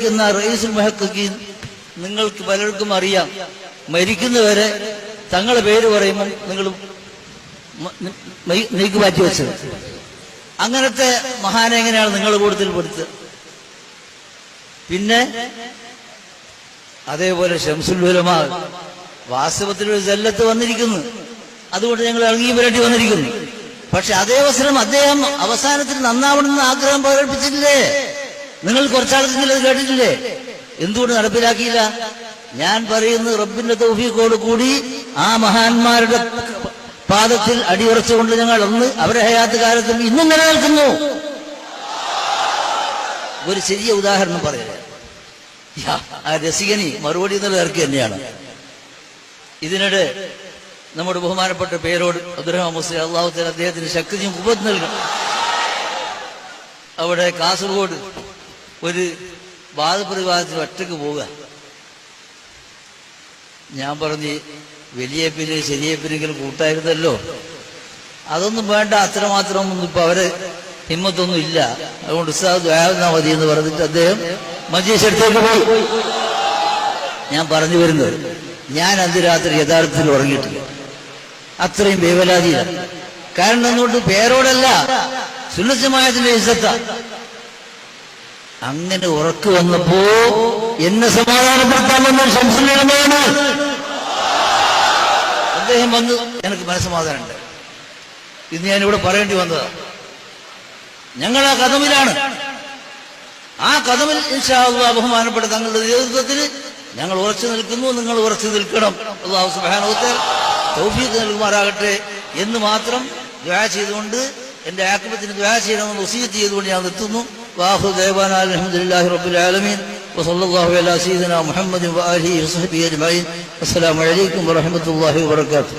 ക്കുന്ന റئീസുൽ മുഹഖഖീൻ നിങ്ങൾക്ക് പലർക്കും അറിയാം. മരിക്കുന്നവരെ തങ്ങളെ പേര് പറയുമ്പോൾ നിങ്ങൾ നീക്ക് മാറ്റി വെച്ചത്. അങ്ങനത്തെ മഹാനെങ്ങനെയാണ് നിങ്ങൾ കൂട്ടത്തിൽ പെടുത്തുക പിന്നെ അതേപോലെ ഷംസുല്ലുലമാ വാസ്തവത്തിൽ ഒരു ജല്ലത്ത് വന്നിരിക്കുന്നു. അതുകൊണ്ട് ഞങ്ങൾ ഇറങ്ങി വരേണ്ടി വന്നിരിക്കുന്നു. പക്ഷെ അതേ അവസരം അദ്ദേഹം അവസാനത്തിൽ നന്നാവണമെന്ന് ആഗ്രഹം പ്രകടിപ്പിച്ചിട്ടില്ലേ? നിങ്ങൾ കുറച്ചാളത്തിൽ കേട്ടിട്ടില്ലേ? എന്തുകൊണ്ട് നടപ്പിലാക്കിയില്ല? ഞാൻ പറയുന്നത് റബ്ബിന്റെ തൗഫീഖോട് കൂടി ആ മഹാന്മാരുടെ പാദത്തിൽ അടിയുറച്ചുകൊണ്ട് ഞങ്ങൾ അന്ന് അവരെ ഹയാത്ത് കാലത്തും ഇന്നും നിലനിൽക്കുന്നു. ഒരു ചെറിയ ഉദാഹരണം പറയാം. യാ, ആ രസികനി മറുപടി എന്നുള്ള ഇറക്കി തന്നെയാണ്. ഇതിനിടെ നമ്മുടെ ബഹുമാനപ്പെട്ട പേരോട് അബ്ദുറഹ്മാൻ മുസ്ലിം അള്ളാഹു അദ്ദേഹത്തിന് ശക്തിയും ഉപത് നൽകണം. അവിടെ കാസർഗോഡ് ഒരു വാദപ്രതിവാദത്തിന് ഒറ്റയ്ക്ക് പോവുക. ഞാൻ പറഞ്ഞ് വലിയ പിന്നെ ചെറിയ പിന്നെങ്കിലും കൂട്ടായിരുന്നല്ലോ. അതൊന്നും വേണ്ട അത്രമാത്രം ഒന്നും ഇപ്പൊ അവർ ഹിമ്മത്തൊന്നും ഇല്ല. അതുകൊണ്ട് ഉസ്താദ് മതി എന്ന് പറഞ്ഞിട്ട് അദ്ദേഹം മജീഷ് അടുത്തേക്ക് പോയി. ഞാൻ പറഞ്ഞു വരുന്നത് ഞാൻ അന്ന് രാത്രി യഥാർത്ഥത്തിൽ ഉറങ്ങിയിട്ടില്ല. അത്രയും വേവലാതിയില്ല കാരണം അതുകൊണ്ട് പേരോടല്ല സുന്നസമായത്തിന്റെ ഇസത്ത അങ്ങനെ ഉറക്കു വന്നപ്പോ എന്നെ സമാധാനപ്പെടുത്താമെന്ന് ശംസനാണ് അദ്ദേഹം വന്ന് എനിക്ക് മനസ്സമാധാനമുണ്ട്. ഇന്ന് ഇവിടെ പറയേണ്ടി വന്നതാ ഞങ്ങൾ ആ കഥമിലാണ്. ആ കഥമിൽ ബഹുമാനപ്പെട്ട തങ്ങളുടെ നേതൃത്വത്തിൽ ഞങ്ങൾ ഉറച്ചു നിൽക്കുന്നു നിങ്ങൾ ഉറച്ചു നിൽക്കണം. അള്ളാഹു സുബാനോത്തെ തൗഫീഖ് നൽകുമാറാകട്ടെ എന്ന് മാത്രം ദ്വാ ചെയ്തുകൊണ്ട് എന്റെ ആക്രമത്തിന് ദ്വാ ചെയ്യണമെന്ന് ഉസീത്ത് ചെയ്തുകൊണ്ട് ഞാൻ നിർത്തുന്നു. وآخر دعوانا الحمد لله رب العالمين وصلى الله على سيدنا محمد وآله وصحبه أجمعين. السلام عليكم ورحمة الله وبركاته.